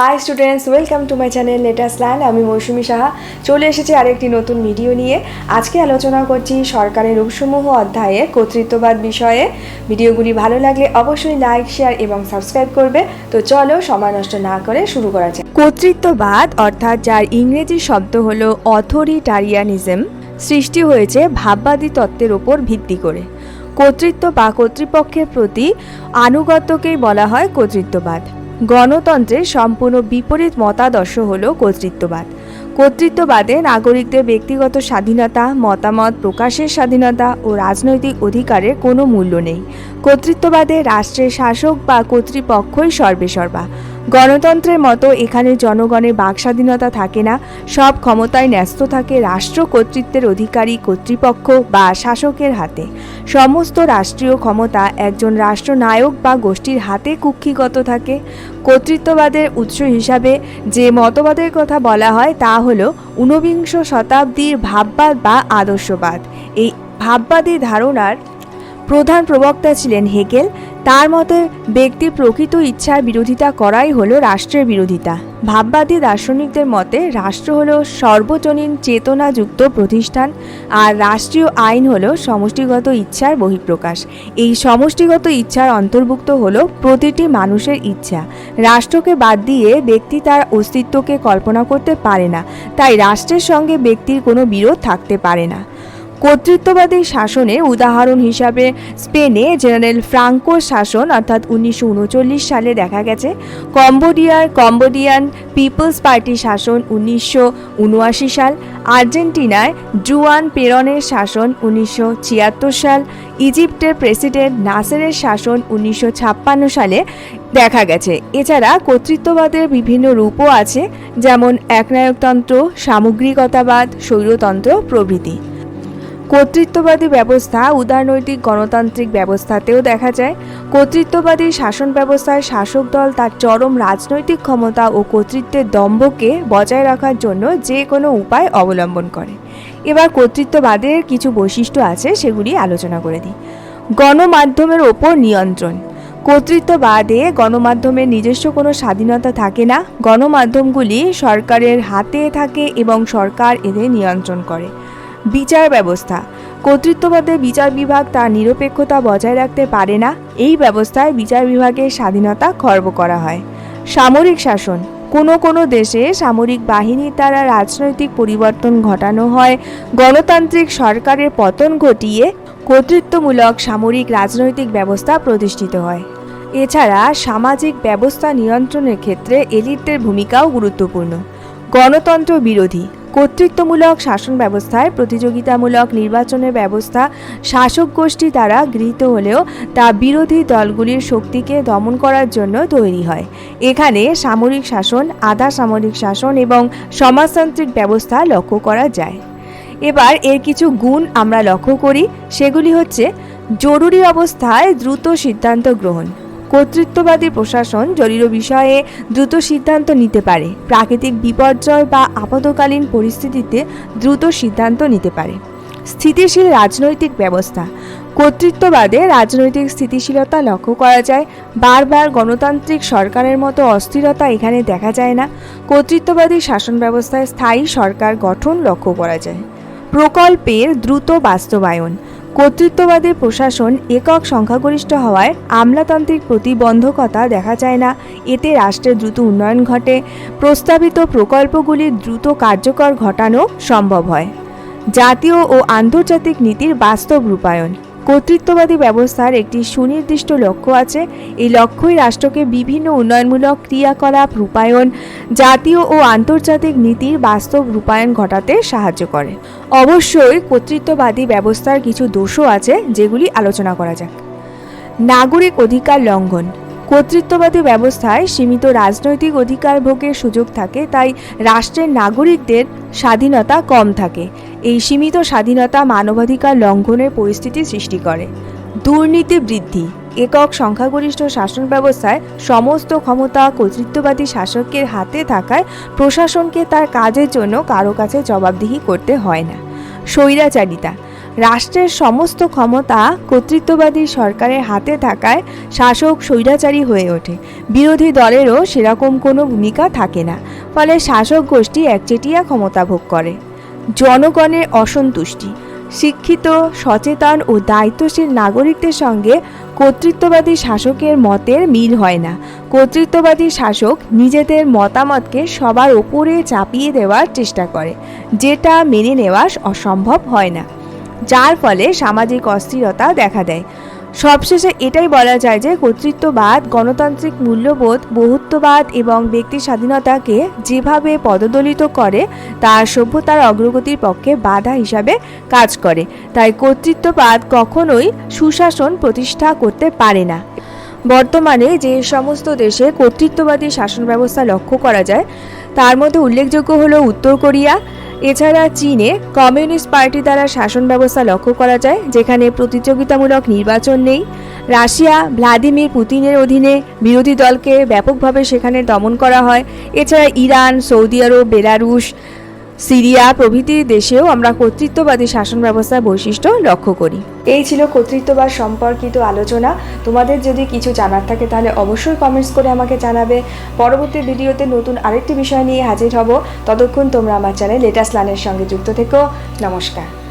Hi students welcome to my channel latest land আমি মৌসুমি সাহা। চলে এসেছি আরেকটি নতুন ভিডিও নিয়ে। আজকে আলোচনা করছি সরকারের রূপসমূহ অধ্যায়ে কর্তৃত্ববাদ বিষয়ে। ভিডিওগুলি ভালো লাগলে অবশ্যই লাইক শেয়ার এবং সাবস্ক্রাইব করবে। তো চলো, সময় নষ্ট না করে শুরু করা যাক। কর্তৃত্ববাদ অর্থাৎ যার ইংরেজি শব্দ হলো অথরিটারিয়ানিজম সৃষ্টি হয়েছে ভাববাদী তত্ত্বের ওপর ভিত্তি করে। কর্তৃত্ব বা কর্তৃপক্ষের প্রতি আনুগত্যকেই বলা হয় কর্তৃত্ববাদ। গণতন্ত্রের সম্পূর্ণ বিপরীত মতাদর্শ হল কর্তৃত্ববাদ। কর্তৃত্ববাদে নাগরিকদের ব্যক্তিগত স্বাধীনতা, মতামত প্রকাশের স্বাধীনতা ও রাজনৈতিক অধিকারের কোনো মূল্য নেই। কর্তৃত্ববাদে রাষ্ট্রের শাসক বা কর্তৃপক্ষই সর্বেসর্বা। গণতন্ত্রের মতো এখানে জনগণের বাক স্বাধীনতা থাকে না। সব ক্ষমতায় ন্যস্ত থাকে রাষ্ট্র কর্তৃত্বের অধিকারী কর্তৃপক্ষ বা শাসকের হাতে। সমস্ত রাষ্ট্রীয় ক্ষমতা একজন রাষ্ট্রনায়ক বা গোষ্ঠীর হাতে কুক্ষিগত থাকে। কর্তৃত্ববাদের উৎস হিসাবে যে মতবাদের কথা বলা হয় তা হল ঊনবিংশ শতাব্দীর ভাববাদ বা আদর্শবাদ। এই ভাববাদী ধারণার প্রধান প্রবক্তা ছিলেন হেগেল। তার মতে, ব্যক্তির প্রকৃত ইচ্ছার বিরোধিতা করাই হলো রাষ্ট্রের বিরোধিতা। ভাববাদী দার্শনিকদের মতে, রাষ্ট্র হলো সর্বজনীন চেতনাযুক্ত প্রতিষ্ঠান আর রাষ্ট্রীয় আইন হলো সমষ্টিগত ইচ্ছার বহিঃপ্রকাশ। এই সমষ্টিগত ইচ্ছার অন্তর্ভুক্ত হলো প্রতিটি মানুষের ইচ্ছা। রাষ্ট্রকে বাদ দিয়ে ব্যক্তি তার অস্তিত্বকে কল্পনা করতে পারে না, তাই রাষ্ট্রের সঙ্গে ব্যক্তির কোনো বিরোধ থাকতে পারে না। কর্তৃত্ববাদী শাসনের উদাহরণ হিসাবে স্পেনে জেনারেল ফ্রাঙ্কোর শাসন, অর্থাৎ উনিশশো উনচল্লিশ সালে দেখা গেছে। কম্বোডিয়ার কম্বোডিয়ান পিপলস পার্টি শাসন উনিশশো উনআশি সাল। আর্জেন্টিনায় জুয়ান পেরনের শাসন উনিশশো ছিয়াত্তর সাল। ইজিপ্টের প্রেসিডেন্ট নাসেরের শাসন উনিশশো ছাপ্পান্ন সালে দেখা গেছে। এছাড়া কর্তৃত্ববাদের বিভিন্ন রূপও আছে, যেমন একনায়কতন্ত্র, সামগ্রিকতাবাদ, স্বৈরতন্ত্র প্রভৃতি। কর্তৃত্ববাদী ব্যবস্থা উদারনৈতিক গণতান্ত্রিক ব্যবস্থাতেও দেখা যায়। কর্তৃত্ববাদী শাসন ব্যবস্থায় শাসক দল তার চরম রাজনৈতিক ক্ষমতা ও কর্তৃত্বের দম্ভকে বজায় রাখার জন্য যে কোনো উপায় অবলম্বন করে। এবার কর্তৃত্ববাদের কিছু বৈশিষ্ট্য আছে, সেগুলি আলোচনা করে দিই। গণমাধ্যমের ওপর নিয়ন্ত্রণ। কর্তৃত্ববাদে গণমাধ্যমের নিজস্ব কোনো স্বাধীনতা থাকে না। গণমাধ্যমগুলি সরকারের হাতে থাকে এবং সরকার এদের নিয়ন্ত্রণ করে। বিচার ব্যবস্থা কর্তৃত্ববাদে বিচার বিভাগ তার নিরপেক্ষতা বজায় রাখতে পারে না, এই ব্যবস্থায় বিচার বিভাগের স্বাধীনতা খর্ব করা হয়। সামরিক শাসন। কোনো কোনো দেশে সামরিক বাহিনীর দ্বারা রাজনৈতিক পরিবর্তন ঘটানো হয়। গণতান্ত্রিক সরকারের পতন ঘটিয়ে কর্তৃত্বমূলক সামরিক রাজনৈতিক ব্যবস্থা প্রতিষ্ঠিত হয়। এছাড়া সামাজিক ব্যবস্থা নিয়ন্ত্রণের ক্ষেত্রে এলিটদের ভূমিকাও গুরুত্বপূর্ণ। গণতন্ত্র বিরোধী। কর্তৃত্বমূলক শাসন ব্যবস্থায় প্রতিযোগিতামূলক নির্বাচনের ব্যবস্থা শাসক গোষ্ঠী দ্বারা গৃহীত হলেও তা বিরোধী দলগুলির শক্তিকে দমন করার জন্য তৈরি হয়। এখানে সামরিক শাসন, আধা সামরিক শাসন এবং সমাজতান্ত্রিক ব্যবস্থা লক্ষ্য করা যায়। এবার এর কিছু গুণ আমরা লক্ষ্য করি। সেগুলি হচ্ছে, জরুরি অবস্থায় দ্রুত সিদ্ধান্ত গ্রহণ। কর্তৃত্ববাদী প্রশাসন জরুরি বিষয়ে দ্রুত সিদ্ধান্ত নিতে পারে। প্রাকৃতিক বিপর্যয় বা আপদকালীন পরিস্থিতিতে দ্রুত সিদ্ধান্ত নিতে পারে। স্থিতিশীল রাজনৈতিক ব্যবস্থা। কর্তৃত্ববাদে রাজনৈতিক স্থিতিশীলতা লক্ষ্য করা যায়। বারবার গণতান্ত্রিক সরকারের মতো অস্থিরতা এখানে দেখা যায় না। কর্তৃত্ববাদী শাসন ব্যবস্থায় স্থায়ী সরকার গঠন লক্ষ্য করা যায়। প্রকল্পের দ্রুত বাস্তবায়ন। কর্তৃত্ববাদী প্রশাসন একক সংখ্যাগরিষ্ঠ হওয়ায় আমলাতান্ত্রিক প্রতিবন্ধকতা দেখা যায় না। এতে রাষ্ট্রের দ্রুত উন্নয়ন ঘটে। প্রস্তাবিত প্রকল্পগুলির দ্রুত কার্যকর ঘটানো সম্ভব হয়। জাতীয় ও আন্তর্জাতিক নীতির বাস্তব রূপায়ণ। কর্তৃত্ববাদী ব্যবস্থার একটি সুনির্দিষ্ট লক্ষ্য আছে। এই লক্ষ্যই রাষ্ট্রকে বিভিন্ন উন্নয়নমূলক ক্রিয়াকলাপ, রূপায়ণ, জাতীয় ও আন্তর্জাতিক নীতির বাস্তব রূপায়ণ ঘটাতে সাহায্য করে। অবশ্যই কর্তৃত্ববাদী ব্যবস্থার কিছু দোষও আছে, যেগুলি আলোচনা করা যাক। নাগরিক অধিকার লঙ্ঘন। কর্তৃত্ববাদী ব্যবস্থায় সীমিত রাজনৈতিক অধিকার ভোগের সুযোগ থাকে, তাই রাষ্ট্রের নাগরিকদের স্বাধীনতা কম থাকে। এই সীমিত স্বাধীনতা মানবাধিকার লঙ্ঘনের পরিস্থিতি সৃষ্টি করে। দুর্নীতি বৃদ্ধি। একক সংখ্যাগরিষ্ঠ শাসন ব্যবস্থায় সমস্ত ক্ষমতা কর্তৃত্ববাদী শাসকের হাতে থাকায় প্রশাসনকে তার কাজের জন্য কারও কাছে জবাবদিহি করতে হয় না। স্বৈরাচারিতা। রাষ্ট্রের সমস্ত ক্ষমতা কর্তৃত্ববাদী সরকারের হাতে থাকায় শাসক স্বৈরাচারী হয়ে ওঠে। বিরোধী দলেরও সেরকম কোনো ভূমিকা থাকে না। ফলে শাসক গোষ্ঠী একচেটিয়া ক্ষমতা ভোগ করে। জনগণের অসন্তুষ্টি, শিক্ষিত, সচেতন ও দায়িত্বশীল নাগরিকদের সঙ্গে কর্তৃত্ববাদী শাসকের মতের মিল হয় না। কর্তৃত্ববাদী শাসক নিজেদের মতামতকে সবার ওপরে চাপিয়ে দেওয়ার চেষ্টা করে, যেটা মেনে নেওয়া অসম্ভব হয় না। যার ফলে সামাজিক অস্থিরতা দেখা দেয়। সবশেষে এটাই বলা যায় যে কর্তৃত্ববাদ, গণতান্ত্রিক মূল্যবোধ, বহুত্ববাদ এবং ব্যক্তি স্বাধীনতাকে যেভাবে পদদলিত করে তা সভ্যতার অগ্রগতির পক্ষে বাধা হিসাবে কাজ করে। তাই কর্তৃত্ববাদ কখনোই সুশাসন প্রতিষ্ঠা করতে পারে না। বর্তমানে যে সমস্ত দেশে কর্তৃত্ববাদী শাসন ব্যবস্থা লক্ষ্য করা যায়, তার মধ্যে উল্লেখযোগ্য হলো উত্তর কোরিয়া এছাড়া চীনে কমিউনিস্ট পার্টি দ্বারা শাসন ব্যবস্থা লক্ষ্য করা যায়, যেখানে প্রতিযোগিতামূলক নির্বাচন নেই। রাশিয়া ভ্লাদিমির পুতিনের অধীনে বিরোধী দলকে ব্যাপকভাবে সেখানে দমন করা হয়। এছাড়া Iran, Saudi Arab, Belarus Syria প্রভৃতি দেশেও আমরা কর্তৃত্ববাদী শাসন ব্যবস্থার বৈশিষ্ট্য লক্ষ্য করি। এই ছিল কর্তৃত্ববাদ সম্পর্কিত আলোচনা। তোমাদের যদি কিছু জানার থাকে তাহলে অবশ্যই কমেন্টস করে আমাকে জানাবে। পরবর্তী ভিডিওতে নতুন আরেকটি বিষয় নিয়ে হাজির হব। ততক্ষণ তোমরা আমার চ্যানেল লেটাস্ট লানের সঙ্গে যুক্ত থেকো। নমস্কার।